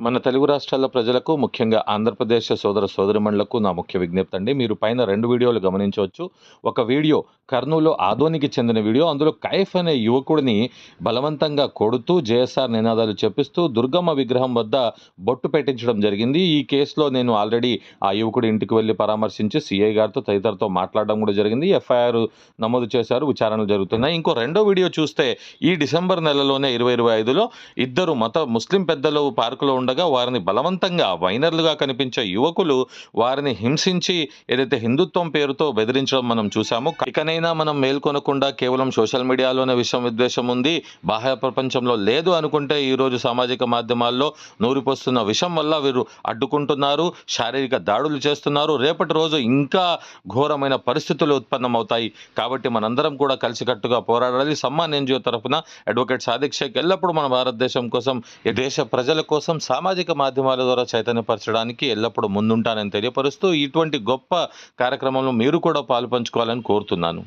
మన తెలుగు రాష్ట్రాల ప్రజలకు ముఖ్యంగా ఆంధ్రప్రదేశ్ సోదర సోదరిమణులకు నా ముఖ్య విజ్ఞప్తి అండి. మీరు పైన రెండు వీడియోలు గమనించవచ్చు. ఒక వీడియో కర్నూలు ఆదోనికి చెందిన వీడియో. అందులో కైఫ్ అనే యువకుడిని బలవంతంగా కొడుతూ జేఎస్ఆర్ నినాదాలు చెప్పిస్తూ దుర్గమ్మ విగ్రహం వద్ద బొట్టు పెట్టించడం జరిగింది. ఈ కేసులో నేను ఆల్రెడీ ఆ యువకుడి ఇంటికి వెళ్ళి పరామర్శించి సిఐ గారితో తదితరతో మాట్లాడడం కూడా జరిగింది. ఎఫ్ఐఆర్ నమోదు చేశారు. విచారణలు జరుగుతున్నాయి. ఇంకో రెండో వీడియో చూస్తే ఈ డిసెంబర్ నెలలోనే ఇరవై ఇరవై ఐదులో ఇద్దరు మత ముస్లిం పెద్దలు పార్కులో ఉండగా వారిని బలవంతంగా వైనర్లుగా కనిపించే యువకులు వారిని హింసించి ఏదైతే హిందుత్వం పేరుతో బెదిరించడం మనం చూసాము ఇకనైనా మనం మేల్కొనకుండా కేవలం సోషల్ మీడియాలోనే విషయం విద్వేషం ఉంది బాహ్య ప్రపంచంలో లేదు అనుకుంటే ఈ రోజు సామాజిక మాధ్యమాల్లో నూరిపోస్తున్న విషం వల్ల వీరు అడ్డుకుంటున్నారు శారీరక దాడులు చేస్తున్నారు రేపటి రోజు ఇంకా ఘోరమైన పరిస్థితులు ఉత్పన్నమవుతాయి. కాబట్టి మనందరం కూడా కలిసికట్టుగా పోరాడాలి. సమ్మాన్ ఎన్జిఓ తరఫున అడ్వకేట్ సాదిక్ షేక్ ఎల్లప్పుడూ మన భారతదేశం కోసం ఈ దేశ ప్రజల కోసం సామాజిక మాధ్యమాల ద్వారా చైతన్యపరచడానికి ఎల్లప్పుడూ ముందుంటానని తెలియపరుస్తూ ఇటువంటి గొప్ప కార్యక్రమంలో మీరు కూడా పాలు పంచుకోవాలని కోరుతున్నాను.